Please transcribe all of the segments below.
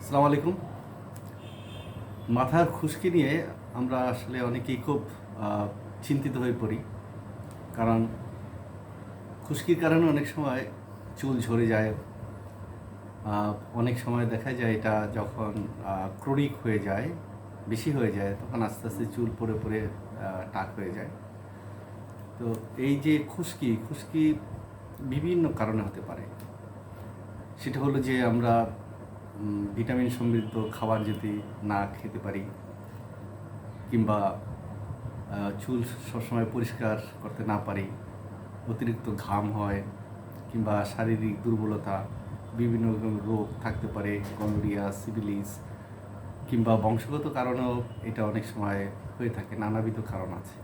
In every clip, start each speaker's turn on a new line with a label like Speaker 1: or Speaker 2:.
Speaker 1: আসসালামু আলাইকুম। মাথার খুশকি নিয়ে আমরা আসলে অনেকেই খুব চিন্তিত হয়ে পড়ি। কারণ খুশকির কারণে অনেক সময় চুল ঝরে যায়। অনেক সময় দেখা যায় এটা যখন ক্রনিক হয়ে যায় বেশি হয়ে যায় তখন আস্তে আস্তে চুল পড়ে আহ, টাক হয়ে যায়। তো এই যে খুশকি খুশকি বিভিন্ন কারণে হতে পারে। সেটা হলো যে আমরা ভিটামিন সমৃদ্ধ খাবার যদি না খেতে পারি, কিংবা চুল সবসময় পরিষ্কার করতে না পারি, অতিরিক্ত ঘাম হয়, কিংবা শারীরিক দুর্বলতা, বিভিন্ন রকম রোগ থাকতে পারে গনোরিয়া সিভিলিস, কিংবা বংশগত কারণেও এটা অনেক সময় হয়ে থাকে, নানাবিধ কারণ আছে।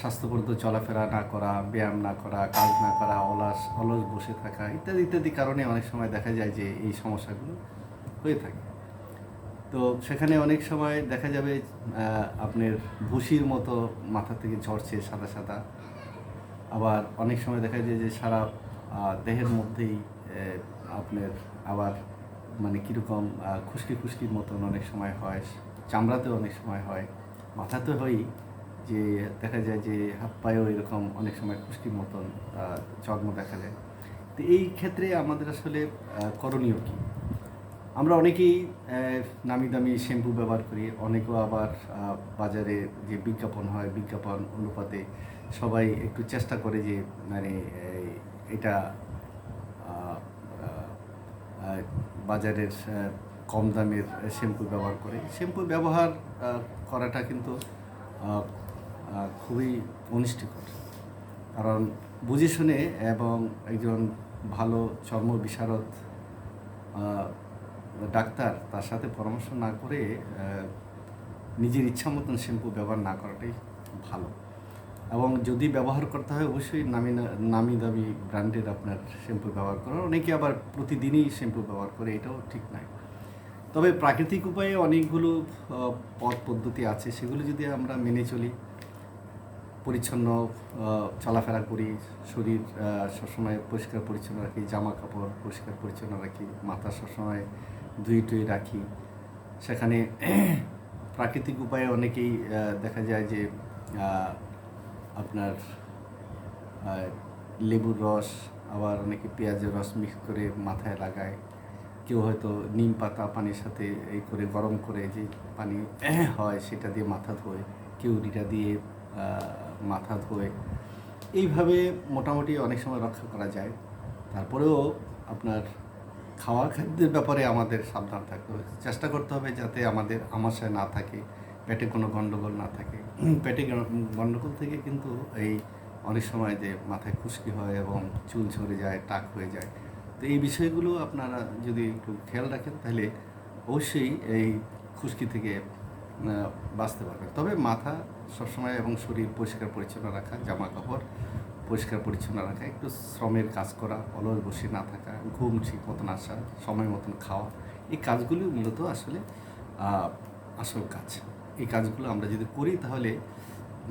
Speaker 1: স্বাস্থ্যবর্ধ চলাফেরা না করা, ব্যায়াম না করা, কাজ না করা, অলস অলস বসে থাকা ইত্যাদি ইত্যাদি কারণে অনেক সময় দেখা যায় যে এই সমস্যাগুলো হয়ে থাকে। তো সেখানে অনেক সময় দেখা যাবে আপনার ভুসির মতো মাথা থেকে ঝরছে সাদা সাদা। আবার অনেক সময় দেখা যায় যে সারা দেহের মধ্যেই আপনার আবার মানে কীরকম খুশকি খুশকির মতন অনেক সময় হয়, চামড়াতেও অনেক সময় হয় মাথাতে হয়ই। যে দেখা যায় যে হাত পায়েও এরকম অনেক সময় খুশকির মতন চর্ম দেখা যায় তো এই ক্ষেত্রে আমাদের আসলে করণীয় কী? আমরা অনেকেই নামি দামি শ্যাম্পু ব্যবহার করি, অনেকেও আবার বাজারে যে বিজ্ঞাপন হয়, বিজ্ঞাপন অনুপাতে সবাই একটু চেষ্টা করে যে মানে এটা বাজারের কম দামের শ্যাম্পু ব্যবহার করে। শ্যাম্পু ব্যবহার করাটা কিন্তু খুবই অনিষ্টিকর। কারণ বুঝে শুনে এবং একজন ভালো চর্ম বিশারদ ডাক্তার তার সাথে পরামর্শ না করে নিজের ইচ্ছা মতন শ্যাম্পু ব্যবহার না করাটাই ভালো। এবং যদি ব্যবহার করতে হয় অবশ্যই নামি নামি দামি ব্র্যান্ডের আপনার শ্যাম্পু ব্যবহার করার অনেকে আবার প্রতিদিনই শ্যাম্পু ব্যবহার করে, এটাও ঠিক নয়। তবে প্রাকৃতিক উপায়ে অনেকগুলো পথ পদ্ধতি আছে, সেগুলো যদি আমরা মেনে চলি পরিচ্ছন্ন চলাফেরা করি, শরীর সবসময় পরিষ্কার পরিচ্ছন্ন রাখি, জামা কাপড় পরিষ্কার পরিচ্ছন্ন রাখি, মাথা সবসময় ধুই টুই রাখি। সেখানে প্রাকৃতিক উপায়ে অনেকেই দেখা যায় যে আপনার লেবুর রস, আবার অনেকে পেঁয়াজের রস মিক্স করে মাথায় লাগায়। কেউ হয়তো নিম পাতা পানির সাথে এই করে গরম করে যে পানি হয়, সেটা দিয়ে মাথা ধোয়। কেউ রিটা দিয়ে মাথা ধোয়। এইভাবে মোটামুটি অনেক সময় রক্ষা করা যায়। তারপরেও আপনার খাওয়া খাদ্যের ব্যাপারে আমাদের সাবধান থাকতে হবে। চেষ্টা করতে হবে যাতে আমাদের আমাশয় না থাকে, পেটে কোনো গণ্ডগোল না থাকে। পেটে গণ্ডগোল থেকে কিন্তু এই অনেক সময় যে মাথায় খুশকি হয় এবং চুল ঝরে যায়, টাক হয়ে যায়। তো এই বিষয়গুলো আপনারা যদি একটু খেয়াল রাখেন, তাহলে অবশ্যই এই খুশকি থেকে বাঁচতে পারবেন। তবে মাথা সবসময় এবং শরীর পরিষ্কার পরিচ্ছন্ন রাখা জামা কাপড় পরিষ্কার পরিচ্ছন্ন রাখা, একটু শ্রমের কাজ করা, অলস বসে না থাকা, ঘুম ঠিক মতন আসা, সময় মতন খাওয়া, এই কাজগুলি মূলত আসলে আসল কাজ। এই কাজগুলো আমরা যদি করি তাহলে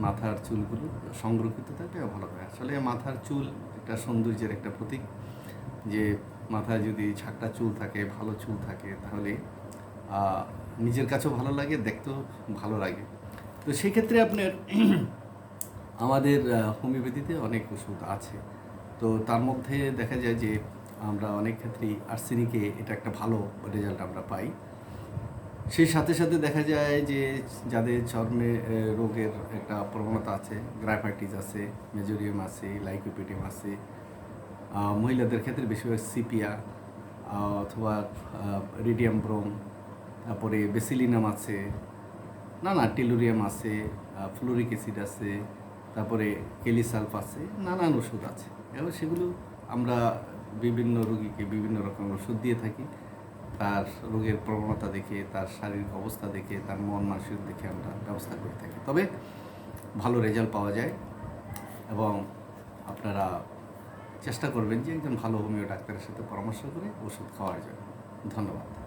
Speaker 1: মাথার চুলগুলো সংরক্ষিত থাকবে ভালো থাকে আসলে মাথার চুল একটা সৌন্দর্যের একটা প্রতীক। যে মাথায় যদি ছাকটা চুল থাকে, ভালো চুল থাকে, তাহলে নিজের কাছেও ভালো লাগে, দেখতেও ভালো লাগে। তো সেই ক্ষেত্রে আপনার আমাদের হোমিওপ্যাথিতে অনেক ওষুধ আছে। তো তার মধ্যে দেখা যায় যে আমরা অনেক ক্ষেত্রেই আর্সেনিকে এটা একটা ভালো রেজাল্ট আমরা পাই। সেই সাথে সাথে দেখা যায় যে যাদের চর্মে রোগের একটা প্রবণতা আছে, গ্রাফাইটিস আছে, মেজোরিয়াম আছে, লাইকোপিডিয়াম আছে মহিলাদের ক্ষেত্রে বেশিরভাগ সিপিয়া অথবা রিডিয়াম ব্রোম তারপরে বেসিলিনাম আছে না না টেলুরিয়াম আছে ফ্লোরিক অ্যাসিড আছে, তারপরে কেলিসালফ আছে, নানান ওষুধ আছে। এবং সেগুলো আমরা বিভিন্ন রোগীকে বিভিন্ন রকমের ওষুধ দিয়ে থাকি। তার রোগের প্রবণতা দেখে, তার শারীরিক অবস্থা দেখে, তার মন মানসিক দেখে আমরা ব্যবস্থা করে থাকি। তবে ভালো রেজাল্ট পাওয়া যায় এবং আপনারা চেষ্টা করবেন যে একজন ভালো হোমিও ডাক্তারের সাথে পরামর্শ করে ওষুধ খাওয়ার জন্য। ধন্যবাদ।